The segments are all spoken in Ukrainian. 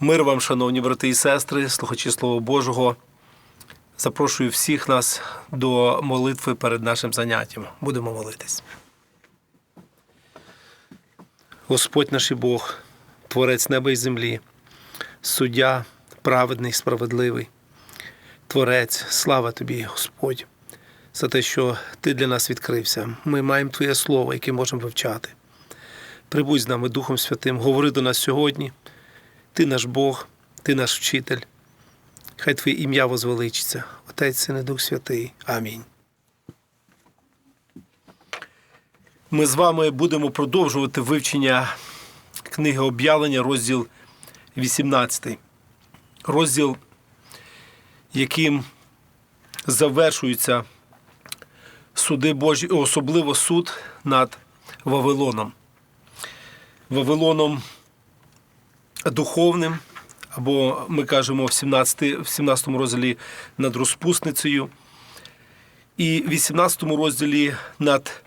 Мир вам, шановні брати і сестри, слухачі Слова Божого. Запрошую всіх нас до молитви перед нашим заняттям. Будемо молитись. Господь наш і Бог, Творець неба і землі, суддя, праведний, справедливий, Творець, слава тобі, Господь, за те, що Ти для нас відкрився. Ми маємо Твоє Слово, яке можемо вивчати. Прибудь з нами Духом Святим, говори до нас сьогодні. Ти наш Бог, Ти наш вчитель. Хай Твоє ім'я возвеличиться, Отець Син і Дух Святий. Амінь. Ми з вами будемо продовжувати вивчення книги об'явлення, розділ 18. Розділ, яким завершуються суди Божі, особливо суд над Вавилоном. Вавилоном духовним, або ми кажемо в 17, в 17 розділі над розпусницею, і в 18 розділі над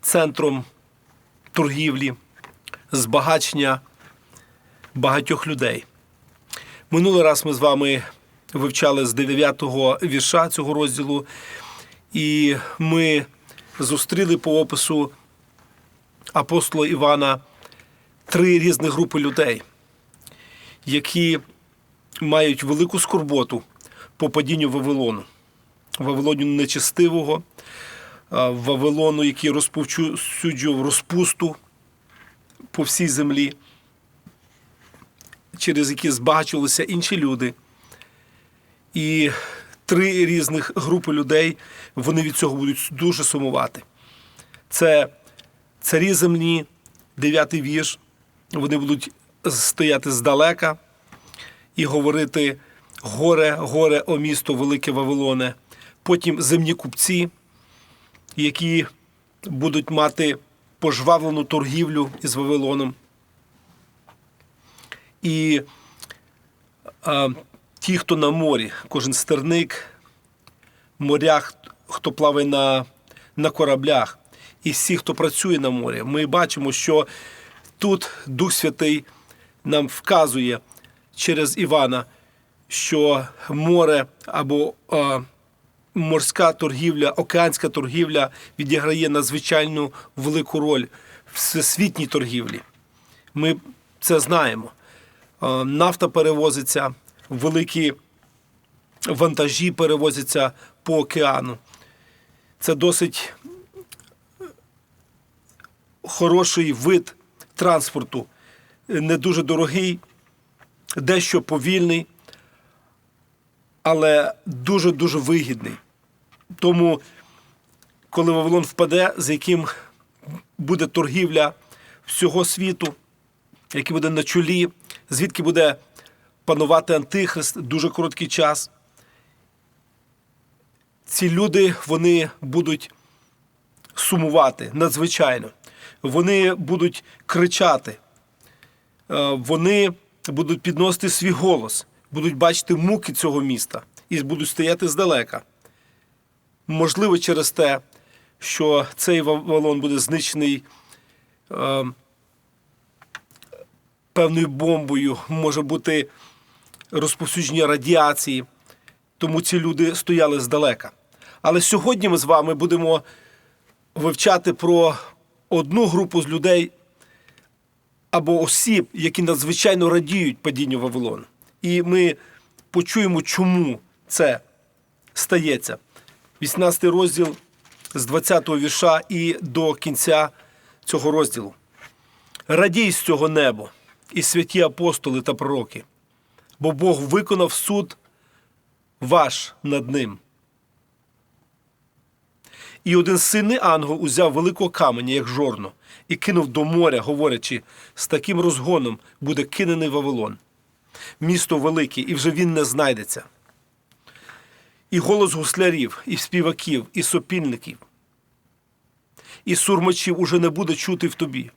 центром торгівлі, збагачення багатьох людей. Минулий раз ми з вами вивчали з 9-го вірша цього розділу, і ми зустріли по опису апостола Івана три різні групи людей, які мають велику скорботу по падінню Вавилону, Вавилону нечестивого, Вавилону, який розповсюджував розпусту по всій землі, через які збагачувалися інші люди. І три різних групи людей вони від цього будуть дуже сумувати. Це царі земні, дев'ятий вірш, вони будуть стояти здалека і говорити горе, горе, о місто Велике Вавилоне. Потім земні купці, які будуть мати пожвавлену торгівлю із Вавилоном. І а, ті, хто на морі, кожен стерник, морях, хто плаває на, на кораблях, і всі, хто працює на морі, ми бачимо, що тут Дух Святий нам вказує через Івана, що море або а, морська торгівля, океанська торгівля відіграє надзвичайну велику роль в всесвітній торгівлі. Ми це знаємо. А, Нафта перевозиться, великі вантажі перевозяться по океану. Це досить хороший вид транспорту, не дуже дорогий, дещо повільний, але дуже-дуже вигідний. Тому, коли Вавилон впаде, з яким буде торгівля всього світу, який буде на чолі, звідки буде панувати Антихрист дуже короткий час. Ці люди вони будуть сумувати надзвичайно. Вони будуть кричати, вони будуть підносити свій голос, будуть бачити муки цього міста і будуть стояти здалека. Можливо, через те, що цей Вавилон буде знищений е, певною бомбою, може бути розповсюдження радіації, тому ці люди стояли здалека. Але сьогодні ми з вами будемо вивчати про одну групу з людей або осіб, які надзвичайно радіють падінню Вавилону. І ми почуємо, чому це стається. 18 розділ з 20-го вірша і до кінця цього розділу. Радій з цього небо і святі апостоли та пророки, бо Бог виконав суд ваш над ним. І один сильний ангел узяв великого каменя, як жорно, і кинув до моря, говорячи, з таким розгоном буде кинений Вавилон. Місто велике, і вже він не знайдеться. І голос гуслярів, і співаків, і сопільників, і сурмачів уже не буде чути в тобі,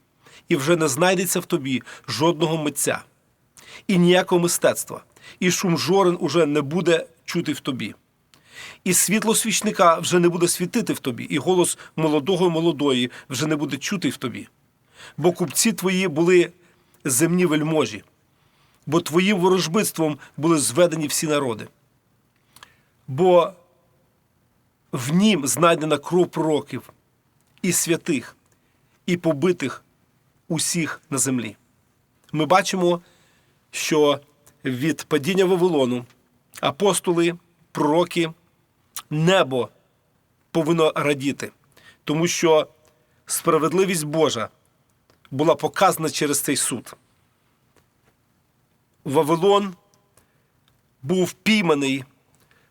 і вже не знайдеться в тобі жодного митця, і ніякого мистецтва, і шум жорен уже не буде чути в тобі. І світло свічника вже не буде світити в тобі, і голос молодого і молодої вже не буде чути в тобі. Бо купці твої були земні вельможі. бо твоїм ворожбитством були зведені всі народи. Бо в нім знайдена кров пророків і святих, і побитих усіх на землі. Ми бачимо, що від падіння Вавилону апостоли, пророки, небо повинно радіти, тому що справедливість Божа була показана через цей суд. Вавилон був пійманий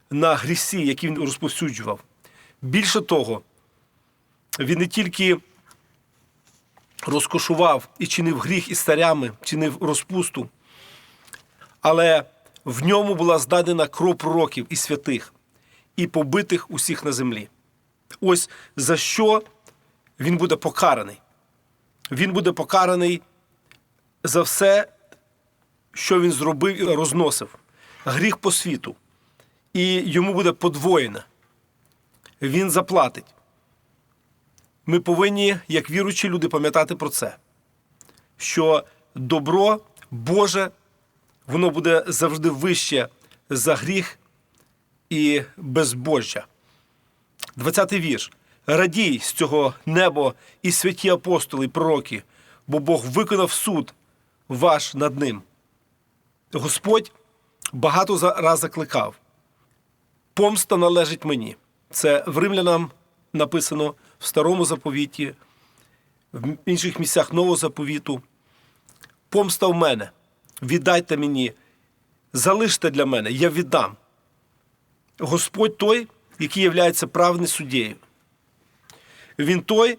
на грісі, який він розповсюджував. Більше того, він не тільки розкошував і чинив гріх із царями, чинив розпусту, але в ньому була здадена кров пророків і святих, і побитих усіх на землі. Ось за що він буде покараний. Він буде покараний за все, що він зробив і розносив, гріх по світу. І йому буде подвоєно. Він заплатить. Ми повинні, як віручі люди, пам'ятати про це, що добро Боже, воно буде завжди вище за гріх і безбожжя. 20-й вірш. Радій з цього небо і святі апостоли, і пророки, бо Бог виконав суд ваш над ним. Господь багато раз закликав. Помста належить мені. Це в римлянам написано в старому заповіті, в інших місцях нового заповіту. Помста в мене. Віддайте мені, залиште для мене, я віддам. Господь той, який є правним суддєю. Він той,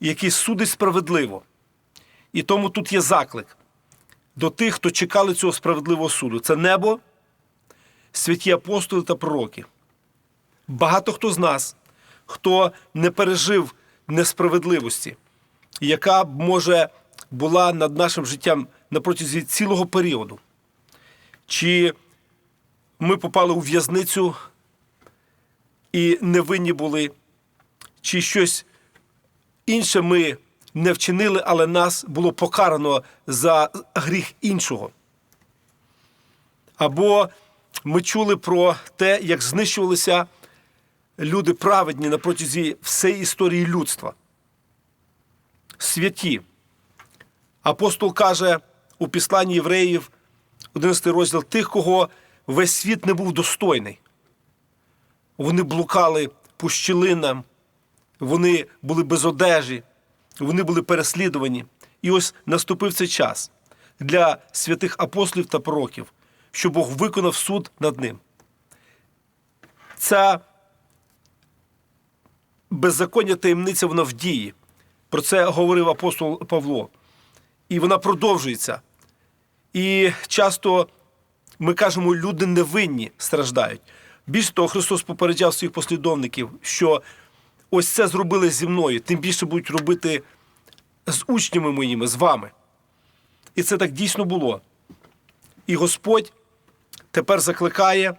який судить справедливо. І тому тут є заклик до тих, хто чекали цього справедливого суду. Це небо, святі апостоли та пророки. Багато хто з нас, хто не пережив несправедливості, яка може була над нашим життям на протязі цілого періоду. Чи ми попали у в'язницю і невинні були, чи щось інше ми не вчинили, але нас було покарано за гріх іншого. Або ми чули про те, як знищувалися люди праведні на протязі всієї історії людства. Святі. Апостол каже у післанні євреїв, 11 розділ, тих, кого весь світ не був достойний. Вони блукали по щілинам, вони були без одежі, вони були переслідувані. І ось наступив цей час для святих апостолів та пророків, що Бог виконав суд над ним. Ця беззаконня таємниця вона в дії. Про це говорив апостол Павло. І вона продовжується. І часто ми кажемо, люди невинні страждають. Більше того, Христос попереджав своїх послідовників, що ось це зробили зі мною, тим більше будуть робити з учнями моїми, з вами. І це так дійсно було. І Господь тепер закликає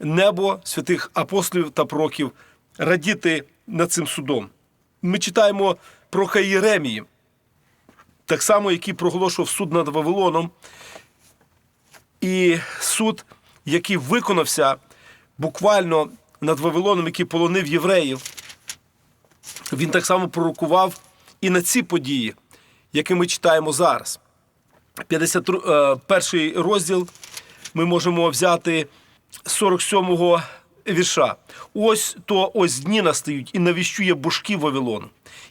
небо святих апостолів та пророків радіти над цим судом. Ми читаємо про Каїремії, так само, який проголошував суд над Вавилоном. І суд, який виконався буквально над Вавилоном, який полонив євреїв, він так само пророкував і на ці події, які ми читаємо зараз. 51 розділ ми можемо взяти 47-го вірша. Ось то ось дні настають і навіщує бушки Вавилону,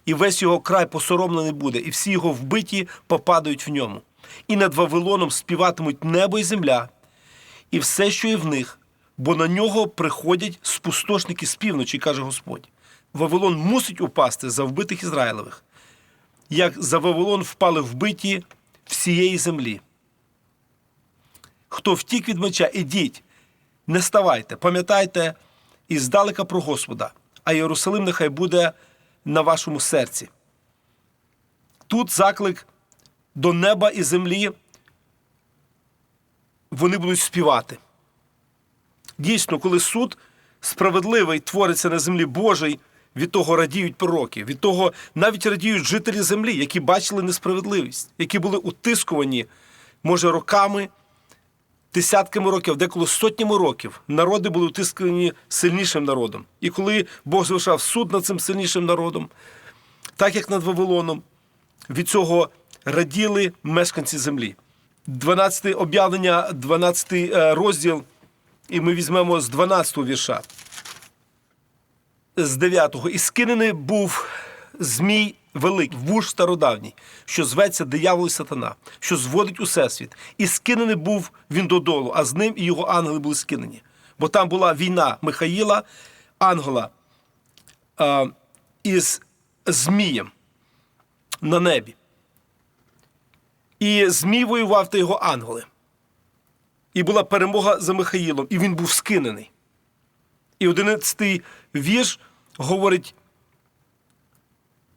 і весь його край посоромлений буде, і всі його вбиті попадають в ньому. І над Вавилоном співатимуть небо і земля, і все, що є в них, бо на нього приходять спустошники з півночі, каже Господь. Вавилон мусить упасти за вбитих Ізраїлевих, як за Вавилон впали вбиті всієї землі. Хто втік від меча, ідіть, не ставайте, пам'ятайте і здалека про Господа, а Єрусалим нехай буде на вашому серці. Тут заклик до неба і землі, вони будуть співати. Дійсно, коли суд справедливий твориться на землі Божій, від того радіють пророки, від того навіть радіють жителі землі, які бачили несправедливість, які були утискувані може, роками, десятками років, деколи сотнями років народи були утискані сильнішим народом. І коли Бог залишав суд над цим сильнішим народом, так як над Вавилоном, від цього раділи мешканці землі. 12 об'явлення, 12 е, розділ, і ми візьмемо з 12 вірша. З 9-го. І скинений був змій великий, вуж стародавній, що зветься диявол і сатана, що зводить усесвіт. І скинений був він додолу, а з ним і його ангели були скинені. Бо там була війна Михаїла, ангела а, із Змієм на небі. І Змій воював та його ангели. І була перемога за Михаїлом, і він був скинений. І одинадцятий вірш говорить,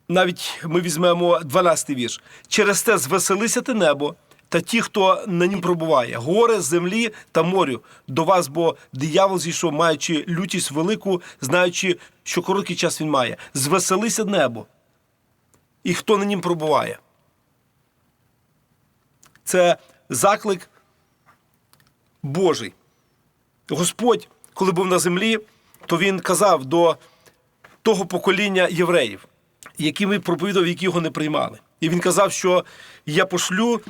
навіть ми візьмемо 12 вірш. Через те звеселися ти небо, та ті, хто на нім пробуває, горе, землі та морю до вас, бо диявол зійшов, маючи лютість велику, знаючи, що короткий час він має. Звеселися небо. І хто на нім пробуває. Це заклик Божий. Господь, коли був на землі, то він казав до того покоління євреїв, яким він проповідав, які його не приймали. І він казав, що я пошлю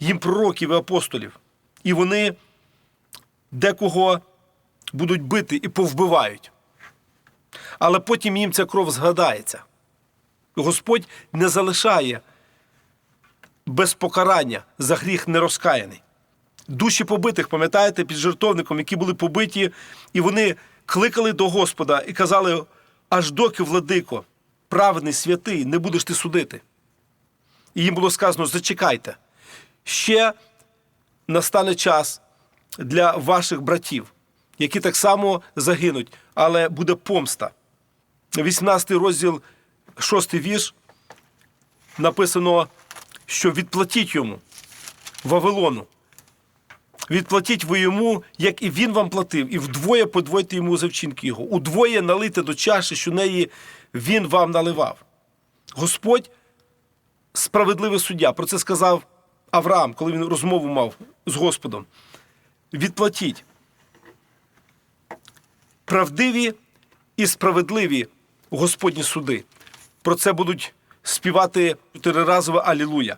їм пророків і апостолів, і вони декого будуть бити і повбивають. Але потім їм ця кров згадається. Господь не залишає без покарання за гріх нерозкаяний. Душі побитих, пам'ятаєте, під жертовником, які були побиті, і вони кликали до Господа і казали: аж доки, владико, праведний святий, не будеш ти судити. І їм було сказано: зачекайте, ще настане час для ваших братів, які так само загинуть, але буде помста. 18 розділ, 6 вірш, написано, що відплатіть йому Вавилону. Відплатіть ви йому, як і він вам платив, і вдвоє подвойте йому за вчинки його. Удвоє налийте до чаші, що неї він вам наливав. Господь справедливий суддя. Про це сказав Авраам, коли він розмову мав з Господом. Відплатіть. Правдиві і справедливі Господні суди. Про це будуть співати чотириразове Алілуя.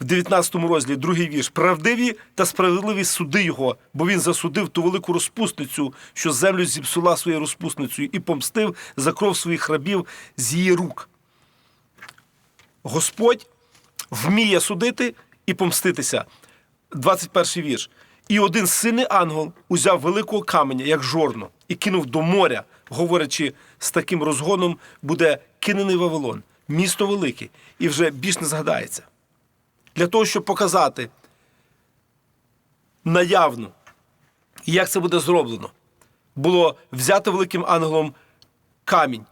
В 19 розділі другий вірш. Правдиві та справедливі суди його, бо він засудив ту велику розпусницю, що землю зіпсула своєю розпусницею, і помстив за кров своїх рабів з її рук. Господь вміє судити і помститися. 21 вірш. І один сильний ангел узяв великого каменя, як жорно, і кинув до моря, говорячи, з таким розгоном буде кинений Вавилон, місто велике, і вже більш не згадається. Для того, щоб показати наявно, як це буде зроблено, було взято великим ангелом камінь,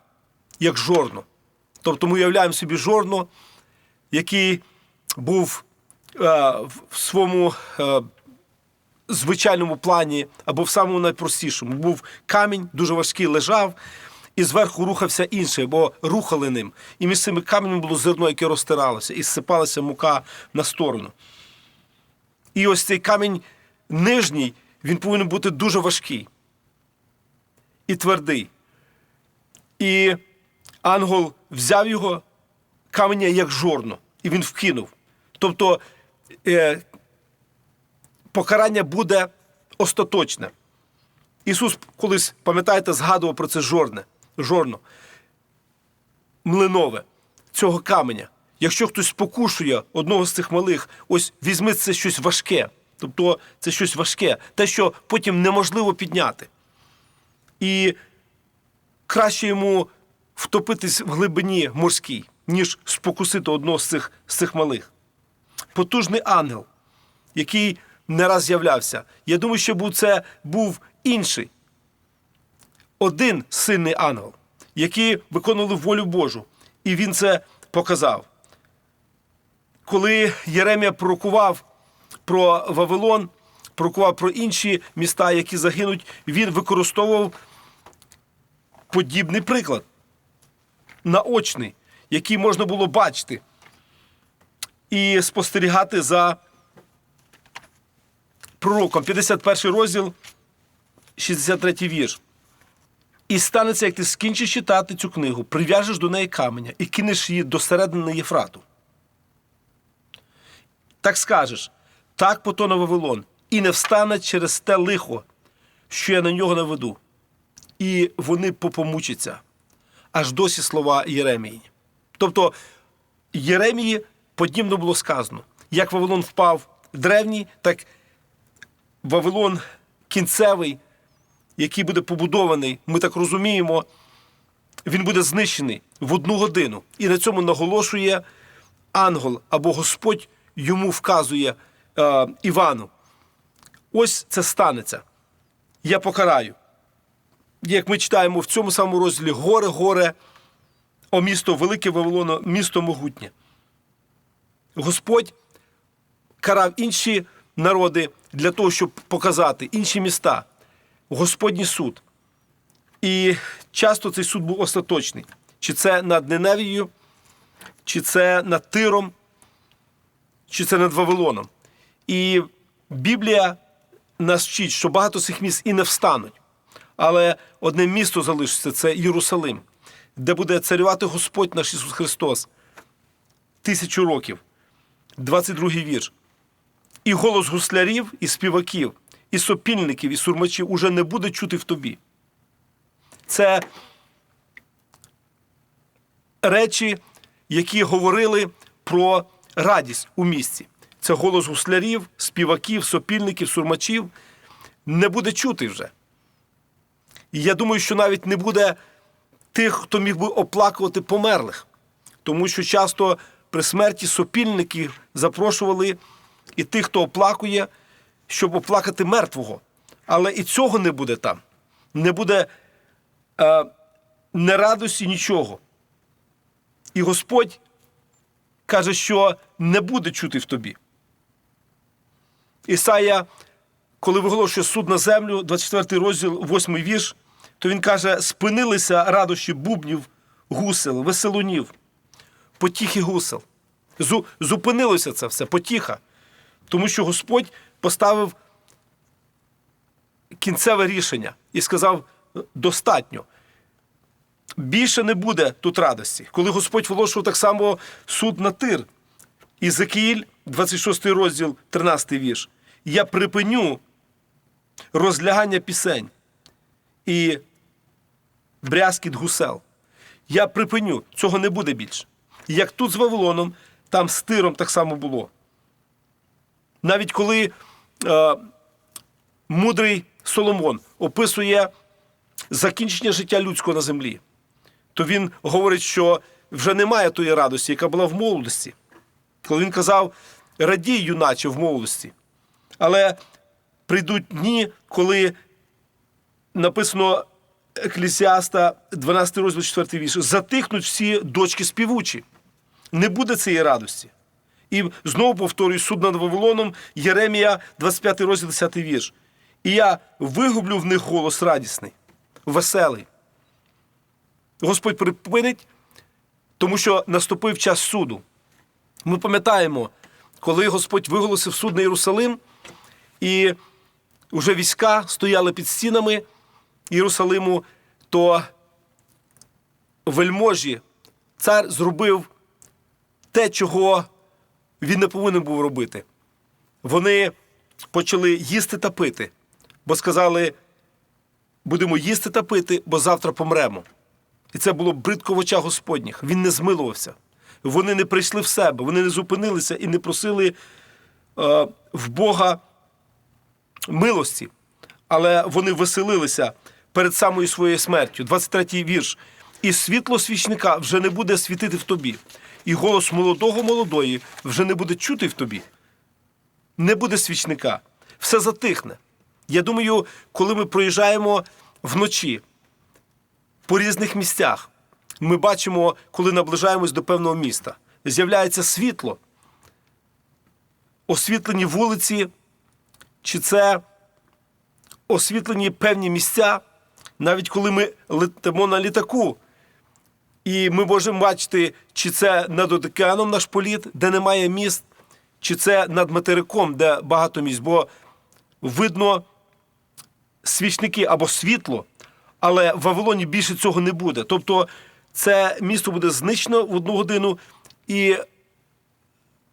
як жорно. Тобто ми уявляємо собі жорно, який був е, в своєму е, звичайному плані або в самому найпростішому. Був камінь, дуже важкий, лежав, і зверху рухався інший, бо рухали ним. І між цими каменями було зерно, яке розтиралося, і зсипалася мука на сторону. І ось цей камінь нижній, він повинен бути дуже важкий і твердий. І ангел взяв його каменя як жорно, і він вкинув. Тобто е, покарання буде остаточне. Ісус колись, пам'ятаєте, згадував про це жорне, жорно, млинове цього каменя. Якщо хтось спокушує одного з цих малих, ось візьми це щось важке. Тобто це щось важке, те, що потім неможливо підняти. І краще йому втопитись в глибині морській, ніж спокусити одного з цих, з цих малих. Потужний ангел, який не раз з'являвся. Я думаю, що це був інший. Один сильний ангел, який виконували волю Божу. І він це показав. Коли Єремія пророкував про Вавилон, пророкував про інші міста, які загинуть, він використовував подібний приклад, наочний, який можна було бачити і спостерігати за пророком, 51 розділ, 63 вірш. І станеться, як ти скінчиш читати цю книгу, прив'яжеш до неї каменя і кинеш її до середини Єфрату. Так скажеш, так потоне Вавилон, і не встане через те лихо, що я на нього наведу. І вони попомучаться. Аж досі слова Єремії. Тобто Єремії подібно було сказано, як Вавилон впав древній, так Вавилон кінцевий, який буде побудований, ми так розуміємо, він буде знищений в одну годину. І на цьому наголошує ангел або Господь йому вказує е, Івану. Ось це станеться. Я покараю. Як ми читаємо в цьому самому розділі горе, горе, о місто Велике Вавилоно, місто могутнє. Господь карав інші народи для того, щоб показати інші міста, Господній суд. І часто цей суд був остаточний. Чи це над Неневією, чи це над Тиром, чи це над Вавилоном. І Біблія нас вчить, що багато цих міст і не встануть. Але одне місто залишиться це Єрусалим, де буде царювати Господь наш Ісус Христос тисячу років. 22 й вірш. І голос гуслярів, і співаків, і сопільників, і сурмачів уже не буде чути в тобі. Це речі, які говорили про радість у місті. Це голос гуслярів, співаків, сопільників, сурмачів. Не буде чути вже. І я думаю, що навіть не буде тих, хто міг би оплакувати померлих, тому що часто при смерті сопільників запрошували і тих, хто оплакує, щоб оплакати мертвого. Але і цього не буде там. Не буде е, не радості нічого. І Господь каже, що не буде чути в тобі. Ісая, коли виголошує суд на землю, 24 розділ, 8 вірш, то він каже: спинилися радощі бубнів, гусел, веселунів, потіхи гусел. Зу- Зупинилося це все, потіха. Тому що Господь поставив кінцеве рішення і сказав: достатньо. Більше не буде тут радості. Коли Господь вилошував так само суд на тир. Ізекіїль, 26 розділ, 13 вірш. Я припиню розлягання пісень і брязкіт гусел. Я припиню, цього не буде більше. Як тут з Вавилоном, там з тиром так само було. Навіть коли е, мудрий Соломон описує закінчення життя людського на землі, то він говорить, що вже немає тої радості, яка була в молодості. Коли він казав, радій, юначе в молодості. Але прийдуть дні, коли написано Еклесіаста, 12 розділ 4 вірш, затихнуть всі дочки співучі. Не буде цієї радості. І знову повторюю суд над Вавилоном, Єремія, 25 розділ 10 вірш. І я вигублю в них голос радісний, веселий. Господь припинить, тому що наступив час суду. Ми пам'ятаємо, коли Господь виголосив суд на Єрусалим, і вже війська стояли під стінами Єрусалиму, то вельможі цар зробив те, чого він не повинен був робити. Вони почали їсти та пити, бо сказали, будемо їсти та пити, бо завтра помремо. І це було бридко в очах Господніх. Він не змилувався. Вони не прийшли в себе, вони не зупинилися і не просили е, в Бога милості, але вони веселилися перед самою своєю смертю. 23-й вірш. І світло свічника вже не буде світити в тобі, і голос молодого молодої вже не буде чути в тобі. Не буде свічника, все затихне. Я думаю, коли ми проїжджаємо вночі по різних місцях, ми бачимо, коли наближаємось до певного міста, з'являється світло, освітлені вулиці, чи це освітлені певні місця, навіть коли ми летимо на літаку, і ми можемо бачити, чи це над океаном наш політ, де немає міст, чи це над материком, де багато місць. Бо видно свічники або світло, але в Вавилоні більше цього не буде. Тобто це місто буде знищено в одну годину, і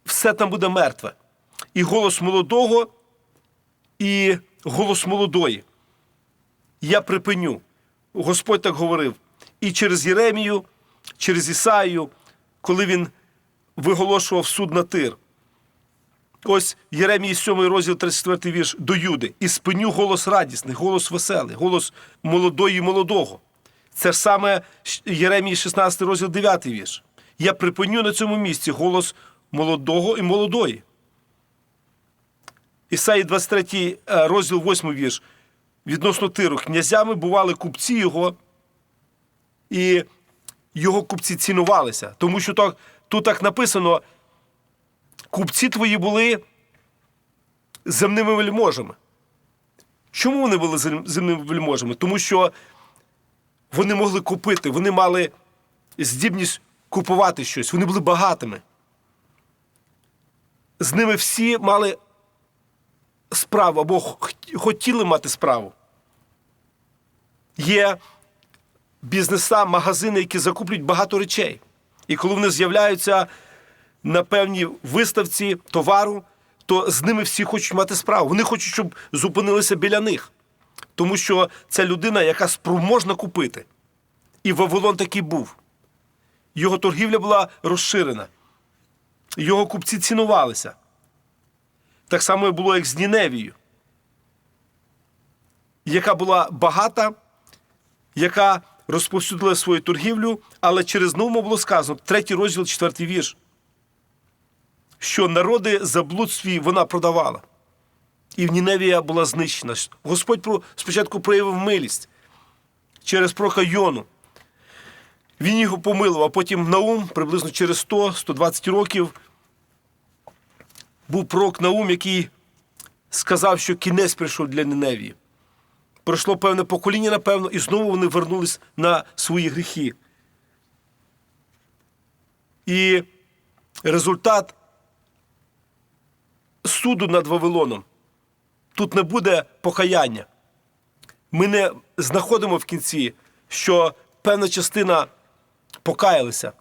все там буде мертве. І голос молодого, і голос молодої. Я припиню. Господь так говорив. І через Єремію, через Ісаїю, коли він виголошував суд на тир. Ось Єремії 7 розділ 34 вірш до Юди. І спиню голос радісний, голос веселий, голос молодої і молодого. Це ж саме Єремії 16 розділ 9 вірш. Я припиню на цьому місці голос молодого і молодої. Ісаї 23 е, розділ 8 вірш. Відносно тиру. Князями бували купці його, і його купці цінувалися. Тому що так, тут так написано: купці твої були земними вельможами. Чому вони були земними вельможами? Тому що вони могли купити, вони мали здібність купувати щось, вони були багатими. З ними всі мали справу або хотіли мати справу. Є бізнеса, магазини, які закуплюють багато речей. І коли вони з'являються на певній виставці товару, то з ними всі хочуть мати справу. Вони хочуть, щоб зупинилися біля них. Тому що це людина, яка спроможна купити. І Вавилон такий був. Його торгівля була розширена. Його купці цінувалися. Так само і було, як з Ніневією, яка була багата, яка розповсюдила свою торгівлю, але через новому було сказано, третій розділ, четвертий вірш, що народи за блуд свій вона продавала. І в Ніневія була знищена. Господь спочатку проявив милість через пророка Йону. Він його помилував, а потім Наум, приблизно через 100-120 років, був пророк Наум, який сказав, що кінець прийшов для Ниневії. Пройшло певне покоління, напевно, і знову вони вернулись на свої гріхи. І результат суду над Вавилоном. Тут не буде покаяння. Ми не знаходимо в кінці, що певна частина покаялися.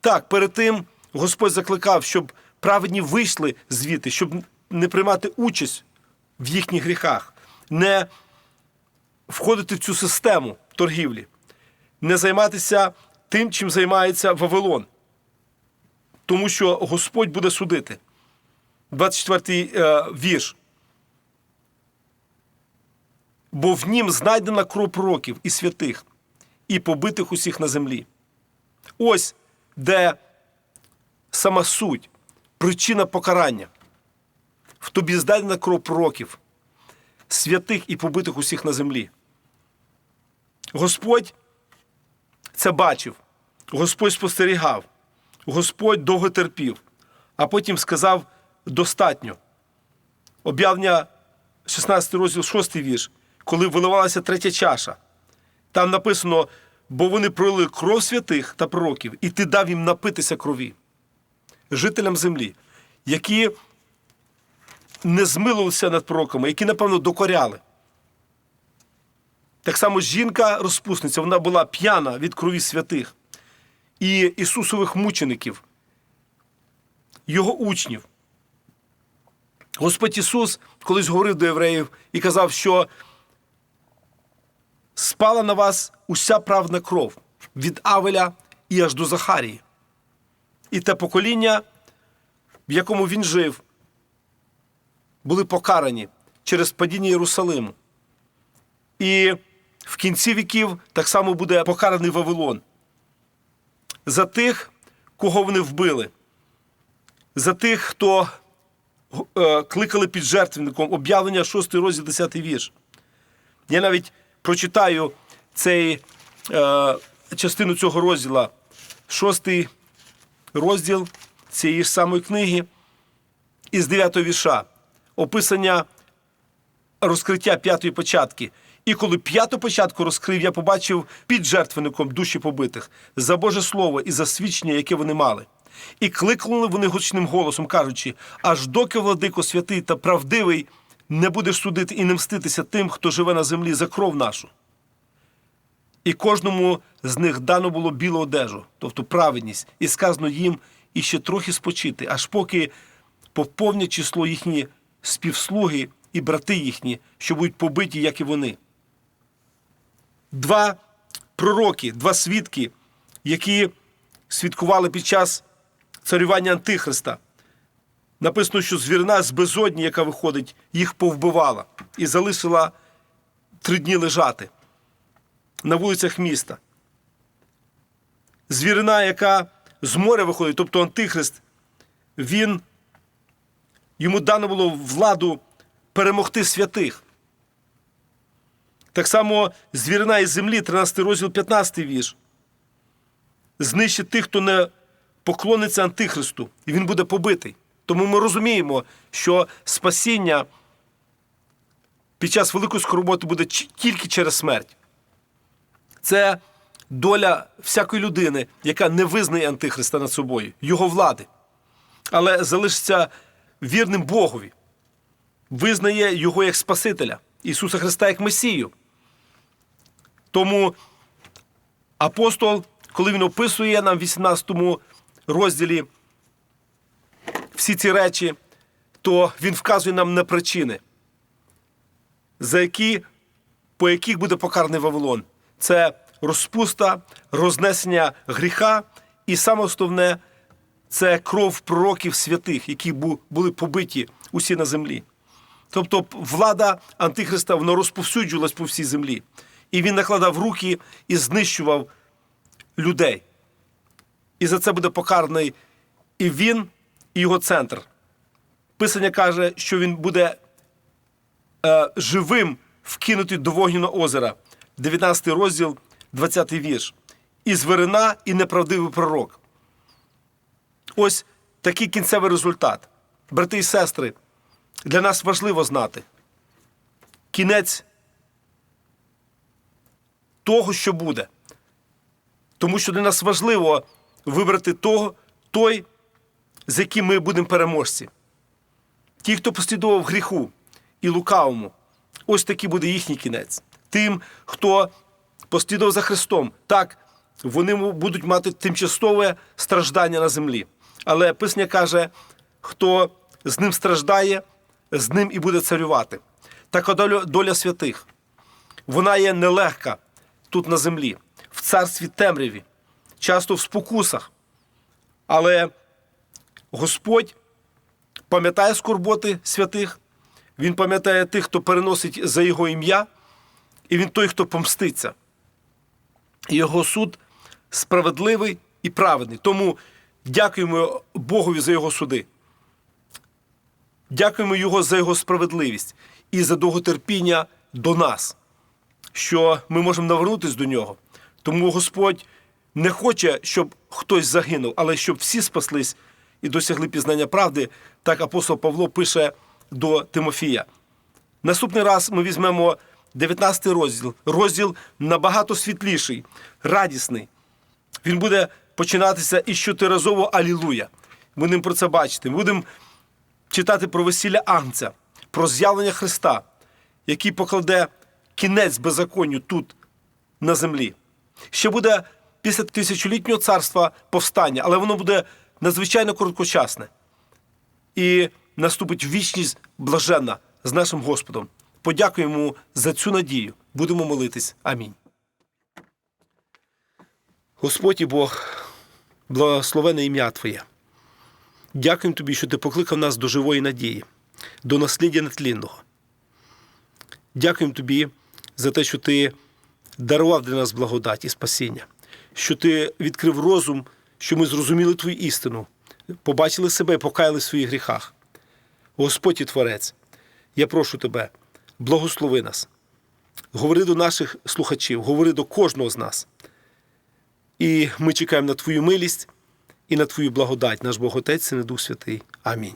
Так, перед тим Господь закликав, щоб праведні вийшли звідти, щоб не приймати участь в їхніх гріхах, не входити в цю систему торгівлі, не займатися тим, чим займається Вавилон. Тому що Господь буде судити. 24-й е, вірш. Бо в нім знайдена кров пророків і святих, і побитих усіх на землі. Ось де сама суть, причина покарання. В тобі знайдена кров пророків, святих і побитих усіх на землі. Господь це бачив, Господь спостерігав, Господь довго терпів, а потім сказав достатньо. Об'явлення 16 розділ, 6 вірш, коли виливалася третя чаша. Там написано, бо вони пролили кров святих та пророків, і ти дав їм напитися крові, жителям землі, які не змилувалися над пророками, які, напевно, докоряли. Так само жінка розпусниця, вона була п'яна від крові святих і Ісусових мучеників, його учнів. Господь Ісус колись говорив до євреїв і казав, що спала на вас уся правна кров від Авеля і аж до Захарії. І те покоління, в якому він жив, були покарані через падіння Єрусалиму. І в кінці віків так само буде покараний Вавилон. За тих, кого вони вбили, за тих, хто е, кликали під жертвенником, об'явлення 6 розділ 10 вірш. Я навіть прочитаю цей, е, частину цього розділа, 6 розділ цієї ж самої книги, із 9 вірша. Описання розкриття п'ятої початки. І коли п'яту початку розкрив, я побачив під жертвенником душі побитих за Боже Слово і за свідчення, яке вони мали. І кликнули вони гучним голосом, кажучи: аж доки владико святий та правдивий не будеш судити і не мститися тим, хто живе на землі за кров нашу. І кожному з них дано було білу одежу, тобто праведність, і сказано їм іще трохи спочити, аж поки поповнять число їхні співслуги і брати їхні, що будуть побиті, як і вони. Два пророки, два свідки, які свідкували під час царювання Антихриста. Написано, що звірина з безодні, яка виходить, їх повбивала і залишила три дні лежати на вулицях міста. Звірина, яка з моря виходить, тобто Антихрист, він йому дано було владу перемогти святих. Так само звірина із землі, 13 розділ, 15 вірш. Знищить тих, хто не поклониться Антихристу, і він буде побитий. Тому ми розуміємо, що спасіння під час великої скорботи буде тільки через смерть. Це доля всякої людини, яка не визнає Антихриста над собою, його влади, але залишиться вірним Богові, визнає його як Спасителя, Ісуса Христа як Месію. Тому апостол, коли він описує нам в 18 розділі всі ці речі, то він вказує нам на причини, за які, по яких буде покараний Вавилон. Це розпуста, рознесення гріха, і саме основне це кров пророків святих, які були побиті усі на землі. Тобто влада Антихриста вона розповсюджувалась по всій землі. І він накладав руки і знищував людей. І за це буде покараний і він, і його центр. Писання каже, що він буде е, живим вкинутий до вогняного озера. 19 розділ, 20 вірш. І зверина, і неправдивий пророк. Ось такий кінцевий результат. Брати і сестри, для нас важливо знати кінець того, що буде. Тому що для нас важливо вибрати того, той, з яким ми будемо переможці. Ті, хто послідував гріху і лукавому, ось такий буде їхній кінець. Тим, хто послідував за Христом, так, вони будуть мати тимчасове страждання на землі. Але Писання каже, хто з ним страждає, з ним і буде царювати. Така доля, доля святих. Вона є нелегка тут на землі, в царстві темряві, часто в спокусах. Але Господь пам'ятає скорботи святих, Він пам'ятає тих, хто переносить за Його ім'я, і він той, хто помститься. Його суд справедливий і праведний. Тому дякуємо Богові за Його суди. Дякуємо Його за Його справедливість і за довготерпіння до нас, що ми можемо навернутися до нього. Тому Господь не хоче, щоб хтось загинув, але щоб всі спаслись і досягли пізнання правди, так апостол Павло пише до Тимофія. Наступний раз ми візьмемо 19 розділ. Розділ набагато світліший, радісний. Він буде починатися із чотиразово Алілуя. Будемо про це бачити. Будемо читати про весілля Агнця, про з'явлення Христа, який покладе кінець беззаконню тут, на землі. Ще буде після тисячолітнього царства повстання, але воно буде надзвичайно короткочасне. І наступить вічність блаженна з нашим Господом. Подякуємо за цю надію. Будемо молитись. Амінь. Господь і Бог, благословене ім'я Твоє. Дякуємо Тобі, що Ти покликав нас до живої надії, до наслідя нетлінного. Дякуємо Тобі за те, що Ти дарував для нас благодать і спасіння, що Ти відкрив розум, що ми зрозуміли Твою істину, побачили себе і покаяли в своїх гріхах. Господь і Творець, я прошу Тебе, благослови нас, говори до наших слухачів, говори до кожного з нас. І ми чекаємо на Твою милість і на Твою благодать, наш Бог Отець, і Дух Святий. Амінь.